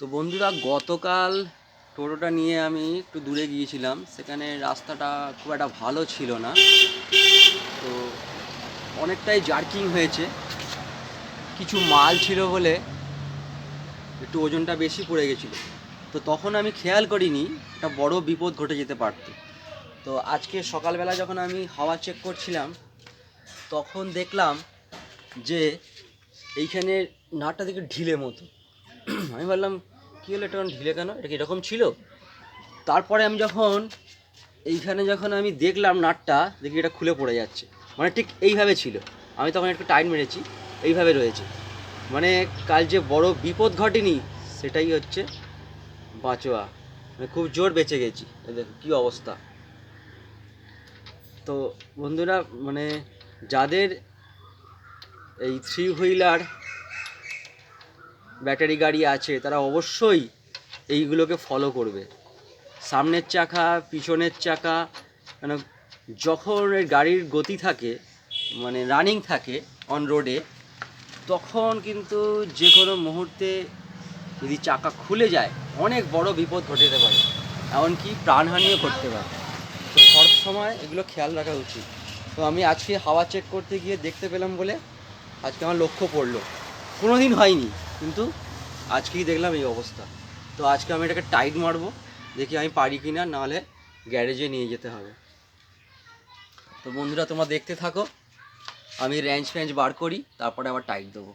তো বন্ধুরা, গতকাল টোটোটা নিয়ে আমি একটু দূরে গিয়েছিলাম। সেখানে রাস্তাটা খুব একটা ভালো ছিল না। তো অনেকটাই জার্কিং হয়েছে। কিছু মাল ছিল বলে একটু ওজনটা বেশি পড়ে গেছিল। তো তখন আমি খেয়াল করিনি, একটা বড় বিপদ ঘটে যেতে পারতো। তো আজকে সকালবেলা যখন আমি হাওয়া চেক করছিলাম, তখন দেখলাম যে এইখানে নাটটা দেখে ঢিলে মতো। আমি ভাবলাম, কী হলো, এটা ঢিলে কেন? এটা কি এরকম ছিল? তারপরে আমি যখন এইখানে যখন আমি দেখলাম নাটটা, দেখি এটা খুলে পড়ে যাচ্ছে। মানে ঠিক এইভাবে ছিল। আমি তখন একটু টাইট মেরেছি, এইভাবে রয়েছে। মানে কাল যে বড় বিপদ ঘটেনি, সেটাই হচ্ছে বাঁচোয়া। মানে খুব জোর বেঁচে গেছি। দেখো, কী অবস্থা। তো বন্ধুরা মানে যাদের এই থ্রি হুইলার ব্যাটারি গাড়ি আছে, তারা অবশ্যই এইগুলোকে ফলো করবে। সামনের চাকা, পিছনের চাকা মানে যখন গাড়ির গতি থাকে মানে রানিং থাকে অন রোডে তখন কিন্তু যে কোনো মুহূর্তে যদি চাকা খুলে যায়, অনেক বড় বিপদ ঘটে যেতে পারে। এমনকি প্রাণহানিও ঘটতে পারে। তো সব সময় এগুলো খেয়াল রাখা উচিত। তো আমি আজকে হাওয়া চেক করতে গিয়ে দেখতে পেলাম বলে আজকে আমার লক্ষ্য পড়ল। কোনো দিন হয়নি। কিন্তু আজকেই দেখলাম এই অবস্থা। তো আজকে আমি এটাকে টাইট মারবো, দেখি আমি পারি কি না নাহলে গ্যারেজে নিয়ে যেতে হবে। তো বন্ধুরা, তোমরা দেখতে থাকো, আমি র্যাঞ্চ ফ্যাঞ্চ বার করি, তারপরে আবার টাইট দেবো।